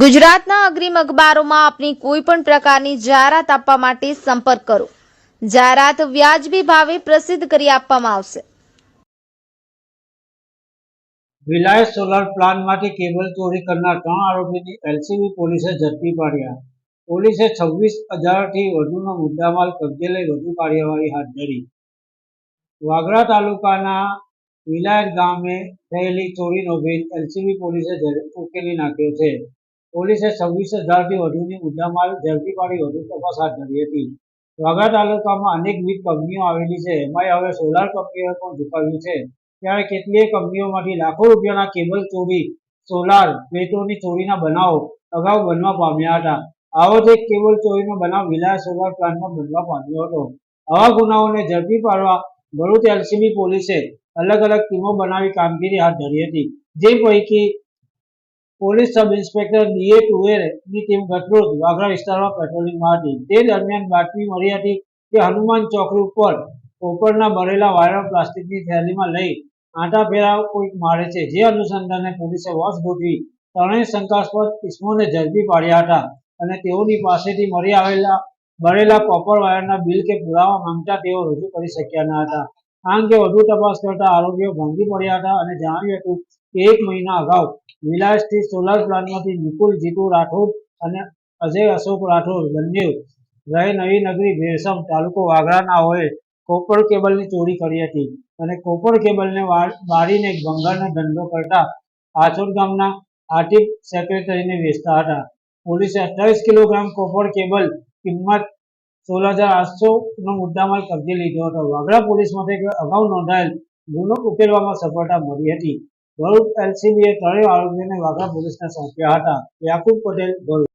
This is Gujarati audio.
ગુજરાતના અગ્રીમ અખબારોમાં આપની કોઈ પણ પ્રકારની જાહેરાત આપવા માટે સંપર્ક કરો. જાહેરાત વ્યાજબી ભાવે પ્રસિદ્ધ કરી આપવામાં આવશે. રિલાયન્સ સોલાર પ્લાન્ટમાંથી કેબલ ચોરી કરનાર ત્રણ આરોપીની એલસીબી પોલીસે ઝડપી પાડ્યા. પોલીસે છવ્વીસ હજારથી વધુનો મુદ્દામાલ કબજે લઈ વધુ કાર્યવાહી હાથ ધરી. વાગરા તાલુકાના વિલાયત ગામે થયેલી ચોરીનો ભેદ એલસીબી પોલીસે ઉકેલી નાખ્યો છે. પોલીસે છવ્વીસ હજારથી વધુની મુદ્દામાલ ઝડપી પાડી વધુ તપાસ હાથ ધરી હતી. વાઘા તાલુકામાં અનેકવિધ કંપનીઓ આવેલી છે. એમાંય હવે સોલાર કંપનીઓએ પણ ઝુકાવ્યું છે. ત્યારે કેટલીય કંપનીઓમાંથી લાખો રૂપિયાના કેબલ ચોરી, સોલાર, પ્લેટોની ચોરીના બનાવો અગાઉ બનવા પામ્યા હતા. આવો જ એક કેબલ ચોરીનો બનાવ વિલાયત સોલાર પ્લાન્ટમાં બનવા પામ્યો હતો. આવા ગુનાઓને ઝડપી પાડવા ભરૂચ એલસીબી પોલીસે અલગ અલગ ટીમો બનાવી કામગીરી હાથ ધરી હતી. જે પૈકી પોલીસ સબ ઇન્સ્પેક્ટર ડીએ ટુએરની ટીમ ગતરોજ વાગરા વિસ્તારમાં પેટ્રોલિંગમાં હતી તે દરમિયાન બાતમી મળી હતી કે હનુમાન ચોકડી ઉપર કોપરના ભરેલા વાયર પ્લાસ્ટિકની થેલીમાં લઈ આંટા ફેરા કોઈક મારે છે. જે અનુસંધાને પોલીસે વોચ ગોઠવી ત્રણેય શંકાસ્પદ કિસ્મોને ઝડપી પાડ્યા હતા અને તેઓની પાસેથી મળી આવેલા ભરેલા કોપર વાયરના બિલ કે પુરાવા માંગતા તેઓ રજૂ કરી શક્યા ન હતા. આ અંગે વધુ તપાસ કરતા આરોપીઓ ભાંગી પડ્યા હતા અને જણાવ્યું હતું એક મહિના અગાઉ વિલાસથી સોલાર પ્લાન્ટમાંથી નિકુલ, જીતુ રાઠોડ અને અજય અશોક રાઠોડ બંને રહે નવી નગરી ભેરસમ તાલુકો વાગરાનાઓએ કોપર કેબલની ચોરી કરી હતી અને કોપર કેબલને વાળીને ભંગારનો ધંધો કરતા આછોડ ગામના આર્ટિક સેક્રેટરીને વેચતા હતા. પોલીસે અઠ્ઠાવીસ કિલોગ્રામ કોપર કેબલ કિંમત સોળ હજાર આઠસો નો મુદ્દામાલ કબજે લીધો હતો. વાગરા પોલીસ મથકે અગાઉ નોંધાયેલ ગુનો ઉકેલવામાં સફળતા મળી હતી. ભરૂચ એલસીબીએ ત્રણેય આરોપીઓને વાગા પોલીસને સોંપ્યા હતા. યાકુબ પટેલ ભરૂચ